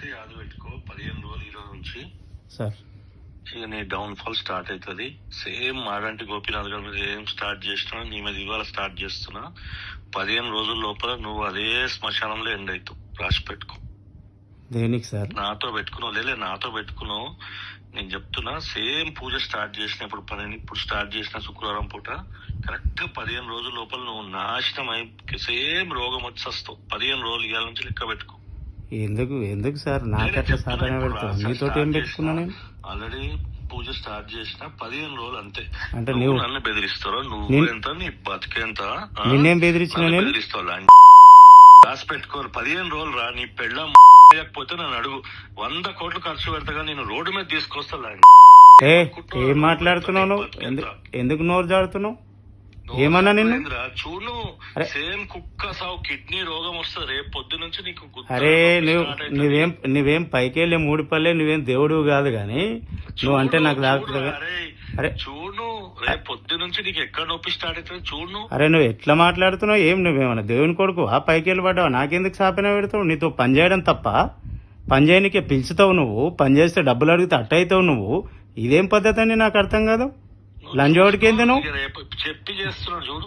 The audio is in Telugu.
ఒక్కటి యాద పెట్టుకో పదిహేను రోజులు ఈ రోజు నుంచి. సార్. ఇక నీ డౌన్ ఫాల్ స్టార్ట్ అవుతుంది. సేమ్ మాడంటి గోపీనాథ్ గారి ఏం స్టార్ట్ చేసినా నీ మీద ఇవాళ స్టార్ట్ చేస్తున్నా. పదిహేను రోజుల లోపల నువ్వు అదే శ్మశానంలో ఎండ్ అవుతావు. రాసి పెట్టుకో. దేనికి సార్? నాతో పెట్టుకున్నావు. లేలే నాతో పెట్టుకున్నావు. నేను చెప్తున్నా సేమ్ పూజ స్టార్ట్ చేసిన ఇప్పుడు పని ఇప్పుడు స్టార్ట్ చేసిన శుక్రవారం పూట కరెక్ట్గా పదిహేను రోజుల లోపల నువ్వు నాశనం అయి సేమ్ రోగం వచ్చి వస్తావు పదిహేను రోజులు ఇవాళ నుంచి లెక్క పెట్టుకో. ఎందుకు ఎందుకు సార్? నాకట్లా సాధన పెడతావు నీతోటి ఏం పెట్టుకున్నా నేను? ఆల్రెడీ పూజ స్టార్ట్ చేసిన పదిహేను రోజులు అంతే. అంటే నువ్వు నన్ను బెదిరిస్తారో నువ్వు ఎంత? నీ బతికేంత? నిన్నేం బెదిరించిన నేను? బెదిరిస్తావు? రాసి పెట్టుకోరు పదిహేను రోజులు రా నీ పెళ్ళం లేకపోతే నన్ను అడుగు. వంద కోట్లు ఖర్చు పెడతాగా నేను రోడ్డు మీద తీసుకొస్తా ఏ ఏం మాట్లాడుతున్నావు ఎందుకు నోరు జాడుతున్నావు? ఏమన్నా నిన్ను? చూడు. సేమ్ కుక్క సావు కిడ్నీ రోగం వస్తుంది. రేపు పొద్దు నుంచి నీకు అరే నువ్వు. నువ్వేం నువ్వేం పైకెళ్ళే మూడు పల్లె నువ్వేం దేవుడు కాదు కానీ నువ్వు అంటే నాకు తాకుతుంది అరే చూడు రేపు పొద్దు నుంచి నీకు ఎక్కడ నొప్పి స్టార్ట్ అవుతుంది చూడు. అరే నువ్వు ఎట్లా మాట్లాడుతున్నావు? ఏం నువ్వేమన్నా దేవుని కొడుకు ఆ పైకి వెళ్ళి పడ్డావు? నాకెందుకు సాపిన పెడతావు? నీతో పని చేయడం తప్ప. పని చేయనికే పిలుచుతావు నువ్వు. పని చేస్తే డబ్బులు అడిగితే అట్ట అవుతావు నువ్వు. ఇదేం పద్ధతి అని నాకు అర్థం కాదు. లంజోడికి రేపు చెప్పి చేస్తున్నాడు చూడు.